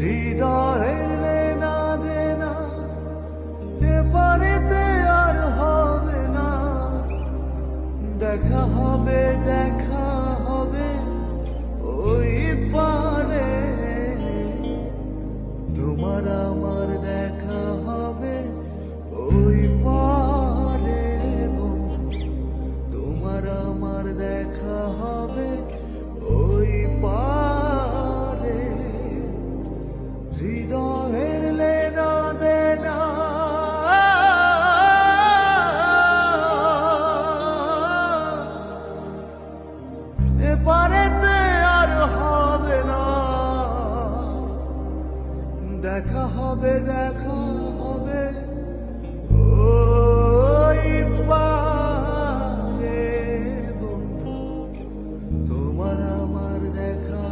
হৃদয়ের দেনা আর হবে না। দেখা হবে দেখা হবে, ওই তোমার আমার দেখা হবে, ওই বন্ধু। তোমার আমার দেখা এপারেতে আর হবে না। দেখা হবে দেখা হবে। ওই পারে বন্ধু তোমার আমার দেখা